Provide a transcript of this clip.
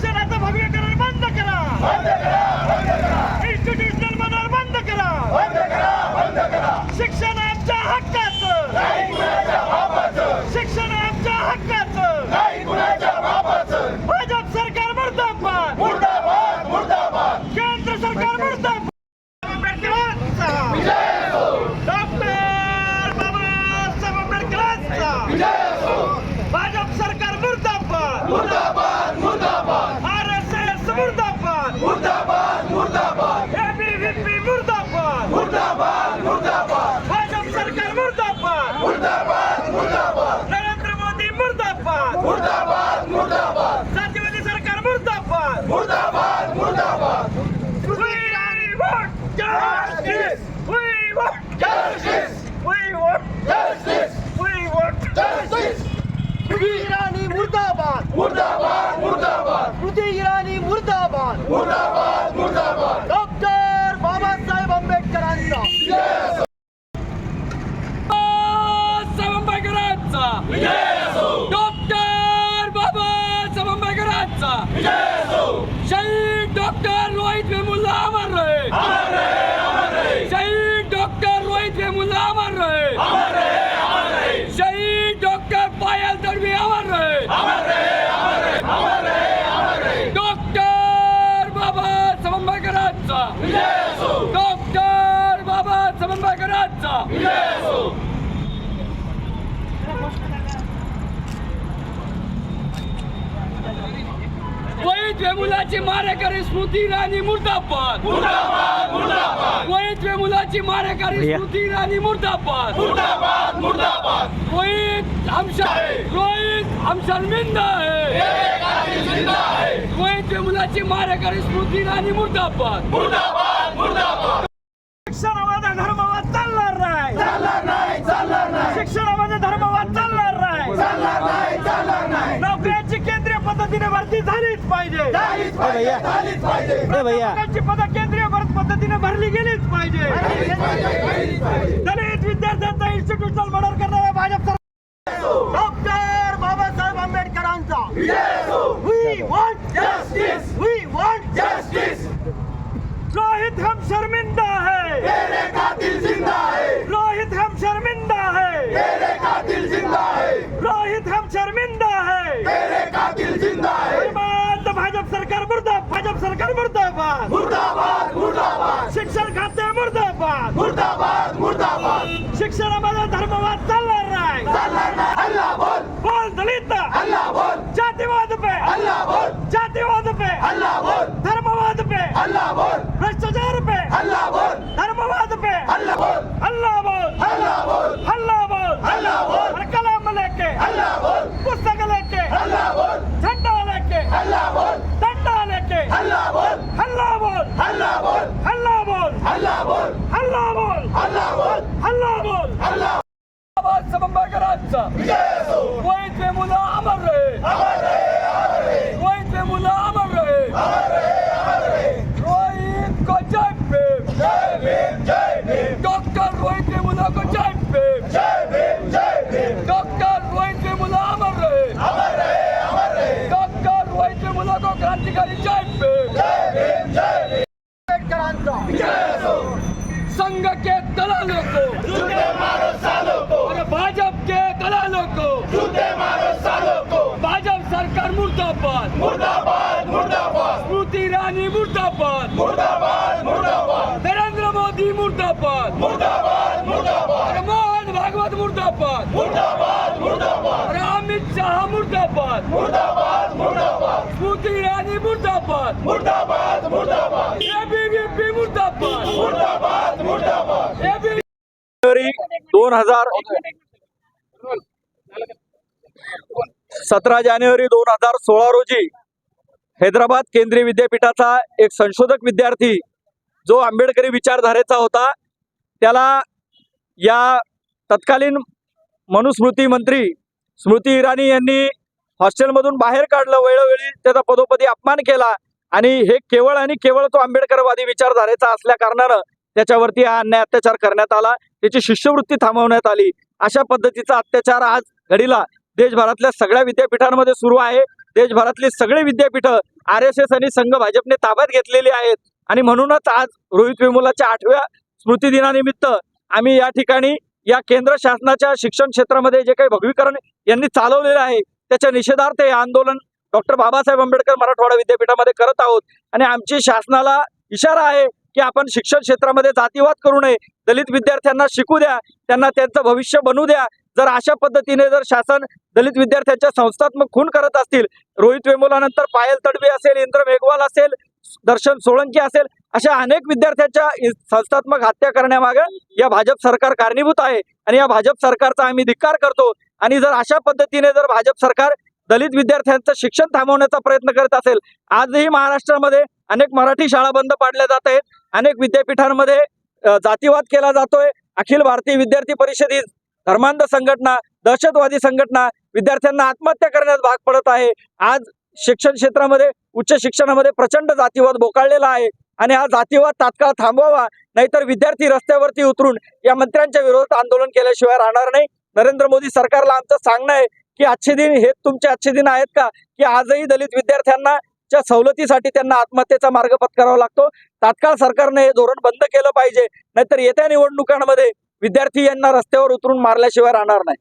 সেটা তো डॉक्टर बाबासाहेब आंबेडकरांचा बाबासाहेब आंबेडकरांचा. डॉक्टर बाबासाहेब आंबेडकरांचा. शहीद डॉक्टर रोहित वेमुल्ला अमर रहे शहीद डॉक्टर रोहित वेमुल्ला अमर रहे शहीद डॉक्टर पायल तडवी अमर रहे डॉक्टर बाबासाहेब आंबेडकरांचा डॉक्टर वहीद वेमुलाची मारेकरी स्मृती इराणी मुर्दाबाद वहीद वेमुलाची मारेकरी स्मृती इराणी मुर्दाबाद रोहित हम रोहित हम शर्मिंदा है वहीद वेमुलाची मारेकरी स्मृती इराणी मुर्दाबाद शिक्षणामध्ये धर्मवाद चालणार नाही. शिक्षणामध्ये धर्मवाद चालणार नाही. नोकऱ्यांची केंद्रीय पद्धतीने भरती झालीच पाहिजे. नोकऱ्यांची पद केंद्रीय पद्धतीने भरली गेलीच पाहिजे. दलित विद्यार्थ्यांचा इन्स्टिट्यूशनल मर्डर करणाऱ्या भाजप सरकार डॉक्टर बाबासाहेब आंबेडकरांचा we want justice we want justice Rohit हम शर्मिंदा है रोहित हम शर्मिंदा है रोहित हम शर्मिंदा है धर्मांध भाजप सरकार मुर्दाबाद भाजप सरकार मुर्दाबाद आंबेडकरांचा वहीद वेमुला अमर रहे वहीद वेमुला अमर रहे रोहित को जय भीम डॉक्टर रोहित वेमुला को जय भीम डॉक्टर रोहित वेमुला अमर रहे डॉक्टर रोहित वेमुला को क्रांतिकारी जय भीम संघ के दलालों को और भाजप के दलालों को भाजप सरकार मुर्दाबाद स्मृती ईरानी मुर्दाबाद नरेंद्र मोदी मुर्दाबाद. और मोहन भागवत मुर्दाबाद. और अमित शाह मुर्दाबाद. स्मृती ईरानी मुर्दाबाद. एबीवीपी मुर्दाबाद. एबी जानेवारी दोन हजार सतरा जानेवारी दोन हजार सोळा रोजी हैदराबाद केंद्रीय विद्यापीठाचा एक संशोधक विद्यार्थी जो आंबेडकरी विचारधारेचा होता त्याला या तत्कालीन मनुस्मृती मंत्री स्मृती इराणी यांनी हॉस्टेलमधून बाहेर काढलं. वेळोवेळी त्याचा पदोपदी अपमान केला आणि हे केवळ आणि केवळ तो आंबेडकरवादी विचारधारेचा असल्या कारणानं त्याच्यावरती हा अन्याय अत्याचार करण्यात आला. त्याची शिष्यवृत्ती थांबवण्यात आली. अशा पद्धतीचा अत्याचार आज घडीला देशभरातल्या सगळ्या विद्यापीठांमध्ये सुरू आहे. देशभरातली सगळे विद्यापीठ आर एस एस आणि संघ भाजपने ताब्यात घेतलेली आहेत. आणि म्हणूनच आज रोहित विमुलाच्या आठव्या स्मृती दिनानिमित्त आम्ही या ठिकाणी या केंद्र शासनाच्या शिक्षण क्षेत्रामध्ये जे काही भगवीकरण यांनी चालवलेलं आहे त्याच्या निषेधार्थ हे आंदोलन डॉक्टर बाबासाहेब आंबेडकर मराठवाडा विद्यापीठामध्ये करत आहोत. आणि आमची शासनाला इशारा आहे की आपण शिक्षण क्षेत्रामध्ये जातीवाद करू नये दलित विद्यार्थ्यांना शिकू द्या त्यांना त्यांचं भविष्य बनू द्या जर अशा पद्धतीने जर शासन दलित विद्यार्थ्यांच्या संस्थात्मक खून करत असतील रोहित वेमुलानंतर पायल तडवी असेल इंद्र मेघवाल असेल दर्शन सोळंकी असेल अशा अनेक विद्यार्थ्यांच्या संस्थात्मक हत्या करण्यामागे या भाजप सरकार कारणीभूत आहे. आणि या भाजप सरकारचा आम्ही धिक्कार करतो. आणि जर अशा पद्धतीने जर भाजप सरकार दलित विद्यार्थ्यांचं शिक्षण थांबवण्याचा प्रयत्न करत असेल आजही महाराष्ट्रामध्ये अनेक मराठी शाळा बंद पाडल्या जात आहेत. अनेक विद्यापीठांमध्ये जातीवाद केला जातोय. अखिल भारतीय विद्यार्थी परिषदेत धर्मांध संघटना दहशतवादी संघटना विद्यार्थ्यांना आत्महत्या करण्यास भाग पडत आहे. आज शिक्षण क्षेत्रामध्ये उच्च शिक्षणामध्ये प्रचंड जातीवाद बोकाळलेला आहे आणि हा जातीवाद तात्काळ थांबवावा नाहीतर विद्यार्थी रस्त्यावरती उतरून या मंत्र्यांच्या विरोधात आंदोलन केल्याशिवाय राहणार नाही. नरेंद्र मोदी सरकारला आमचं सांगणं आहे की आजचे दिन हे तुमचे आजचे दिन आहेत का? की आजही दलित विद्यार्थ्यांना च्या सवलतीसाठी त्यांना आत्महत्येचा मार्ग पत्करावा लागतो. तात्काळ सरकारने हे धोरण बंद केलं पाहिजे नाहीतर येत्या निवडणुकांमध्ये विद्यार्थी यांना रस्त्यावर उतरून मारल्याशिवाय राहणार नाही.